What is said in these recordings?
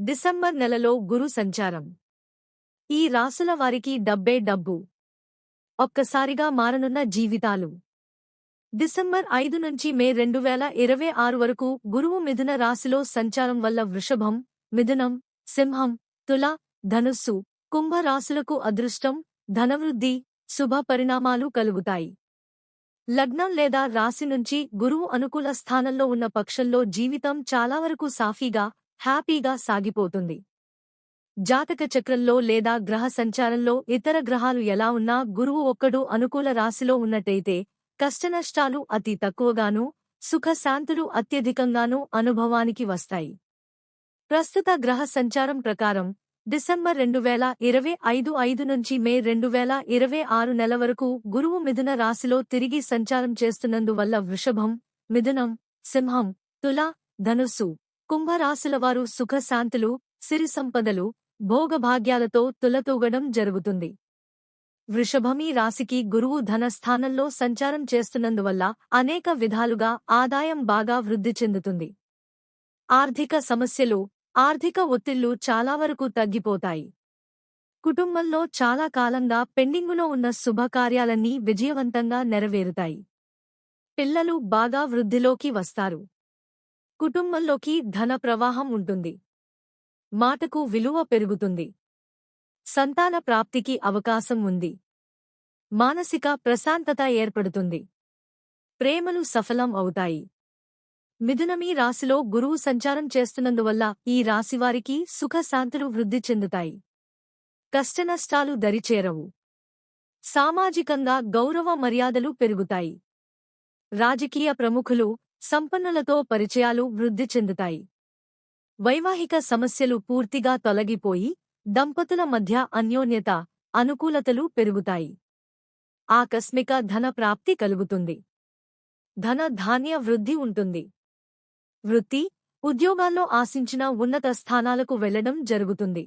December నెలలో గురు సంచారం. ఈ రాసుల వారికి డబ్బే డబ్బు. ఒక్కసారిగా మారనున్న జీవితాలు. డిసెంబర్ ఐదు నుంచి మే రెండు వేల ఇరవై ఆరు వరకు గురువు మిథున రాశిలో సంచారం వల్ల వృషభం మిథునం సింహం తుల ధనుస్సు కుంభ రాశులకు అదృష్టం ధనవృద్ధి శుభ పరిణామాలు కలుగుతాయి. లగ్నం లేదా రాశి నుంచి గురువు అనుకూల స్థానంలో ఉన్న పక్షంలో జీవితం చాలా వరకు సాఫీగా హ్యాపీగా సాగిపోతుంది. జాతక చక్రంలో లేదా గ్రహ సంచారంలో ఇతర గ్రహాలు ఎలా ఉన్నా గురువు ఒక్కడు అనుకూల రాశిలో ఉన్నట్టయితే కష్టనష్టాలు అతి తక్కువగానూ సుఖశాంతులు అత్యధికంగానూ అనుభవానికి వస్తాయి. ప్రస్తుత గ్రహ సంచారం ప్రకారం డిసెంబర్ రెండు వేల ఇరవై ఐదు ఐదు నుంచి మే రెండు వేల ఇరవై ఆరు నెల వరకు గురువు మిథున రాశిలో తిరిగి సంచారం చేస్తున్నందువల్ల వృషభం మిథునం సింహం తుల ధనుస్సు కుంభరాశుల వారు సుఖశాంతులు సిరి సంపదలు భోగభాగ్యాలతో తులతూగడం జరుగుతుంది. వృషభమీ రాశికి గురువు ధనస్థానంలో సంచారం చేస్తున్నందువల్ల అనేక విధాలుగా ఆదాయం బాగా వృద్ధి చెందుతుంది. ఆర్థిక సమస్యలు ఆర్థిక ఒత్తిళ్ళు చాలా వరకు తగ్గిపోతాయి. కుటుంబంలో చాలా కాలంగా పెండింగులో ఉన్న శుభకార్యాలన్నీ విజయవంతంగా నెరవేరుతాయి. పిల్లలు బాగా వృద్ధిలోకి వస్తారు. కుటుంబంలోకి ధన ప్రవాహం ఉంటుంది. మాటకు విలువ పెరుగుతుంది. సంతాన ప్రాప్తికి అవకాశం ఉంది. మానసిక ప్రశాంతత ఏర్పడుతుంది. ప్రేమలు సఫలం అవుతాయి. మిథునమీ రాశిలో గురువు సంచారం చేస్తున్నందువల్ల ఈ రాశివారికి సుఖశాంతులు వృద్ధి చెందుతాయి. కష్టనష్టాలు దరిచేరవు. సామాజికంగా గౌరవ మర్యాదలు పెరుగుతాయి. రాజకీయ ప్రముఖులు సంపన్నులతో పరిచయాలు వృద్ధి చెందుతాయి. వైవాహిక సమస్యలు పూర్తిగా తొలగిపోయి దంపతుల మధ్య అన్యోన్యత అనుకూలతలు పెరుగుతాయి. ఆకస్మిక ధన ప్రాప్తి కలుగుతుంది. ధన ధాన్య వృద్ధి ఉంటుంది. వృత్తి ఉద్యోగాల్లో ఆశించిన ఉన్నత స్థానాలకు వెళ్ళడం జరుగుతుంది.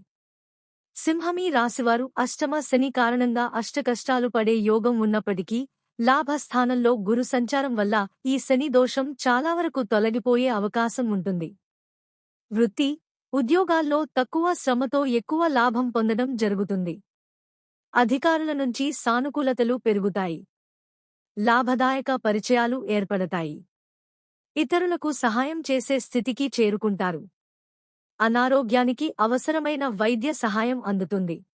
సింహమీ రాశివారు అష్టమ శని కారణంగా అష్టకష్టాలు పడే యోగం ఉన్నప్పటికీ లాభస్థానంలో గురు సంచారం వల్ల ఈ శని దోషం చాలా వరకు తొలగిపోయే అవకాశం ఉంటుంది. వృత్తి ఉద్యోగాల్లో తక్కువ శ్రమతో ఎక్కువ లాభం పొందడం జరుగుతుంది. అధికారుల నుంచి సానుకూలతలు పెరుగుతాయి. లాభదాయక పరిచయాలు ఏర్పడతాయి. ఇతరులకు సహాయం చేసే స్థితికి చేరుకుంటారు. అనారోగ్యానికి అవసరమైన వైద్య సహాయం అందుతుంది.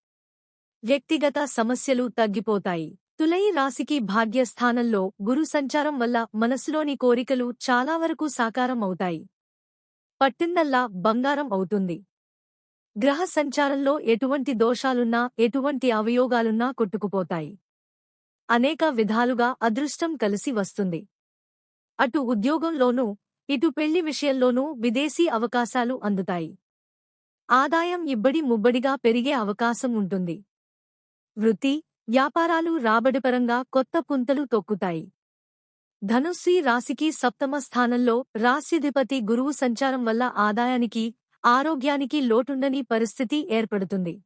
వ్యక్తిగత సమస్యలు తగ్గిపోతాయి. తులయి రాశికి భాగ్యస్థానంలో గురు సంచారం వల్ల మనసులోని కోరికలు చాలా వరకు సాకారం అవుతాయి. పట్టిందల్లా బంగారం అవుతుంది. గ్రహ సంచారంలో ఎటువంటి దోషాలున్నా ఎటువంటి అవయోగాలున్నా కొట్టుకుపోతాయి. అనేక విధాలుగా అదృష్టం కలిసి వస్తుంది. అటు ఉద్యోగంలోనూ ఇటు పెళ్ళి విషయంలోనూ విదేశీ అవకాశాలు అందుతాయి. ఆదాయం ఇబ్బడి ముబ్బడిగా పెరిగే అవకాశం ఉంటుంది. వృత్తి వ్యాపారాలు రాబడిపరంగా కొత్త పుంతలు తొక్కుతాయి. ధనుస్సి రాశికి సప్తమ స్థానంలో రాశ్యధిపతి గురువు సంచారం వల్ల ఆదాయానికి ఆరోగ్యానికి లోటుండని పరిస్థితి ఏర్పడుతుంది.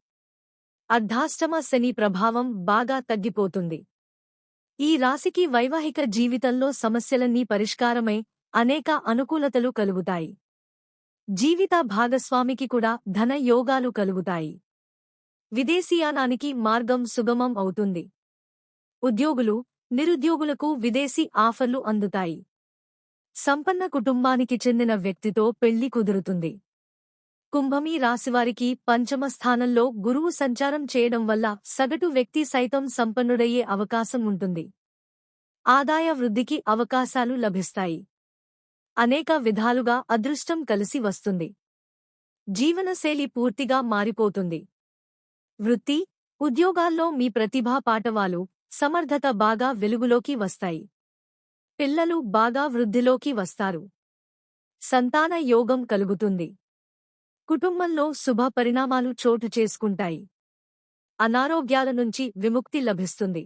అర్ధాష్టమ శని ప్రభావం బాగా తగ్గిపోతుంది. ఈ రాశికి వైవాహిక జీవితంలో సమస్యలన్నీ పరిష్కారమై అనేక అనుకూలతలు కలుగుతాయి. జీవిత భాగస్వామికి కూడా ధన యోగాలు కలుగుతాయి. విదేశీయానానికి మార్గం సుగమం అవుతుంది. ఉద్యోగులు నిరుద్యోగులకు విదేశీ ఆఫర్లు అందుతాయి. సంపన్న కుటుంబానికి చెందిన వ్యక్తితో పెళ్ళి కుదురుతుంది. కుంభమీ రాశివారికి పంచమ స్థానంలో గురువు సంచారం చేయడం వల్ల సగటు వ్యక్తి సైతం సంపన్నుడయ్యే అవకాశం ఉంటుంది. ఆదాయ వృద్ధికి అవకాశాలు లభిస్తాయి. అనేక విధాలుగా అదృష్టం కలిసి వస్తుంది. జీవనశైలి పూర్తిగా మారిపోతుంది. వృత్తి ఉద్యోగాల్లో మీ ప్రతిభా పాటవాలు సమర్థత బాగా వెలుగులోకి వస్తాయి. పిల్లలు బాగా వృద్ధిలోకి వస్తారు. సంతాన యోగం కలుగుతుంది. కుటుంబంలో శుభ పరిణామాలు చోటు చేసుకుంటాయి. అనారోగ్యాల నుంచి విముక్తి లభిస్తుంది.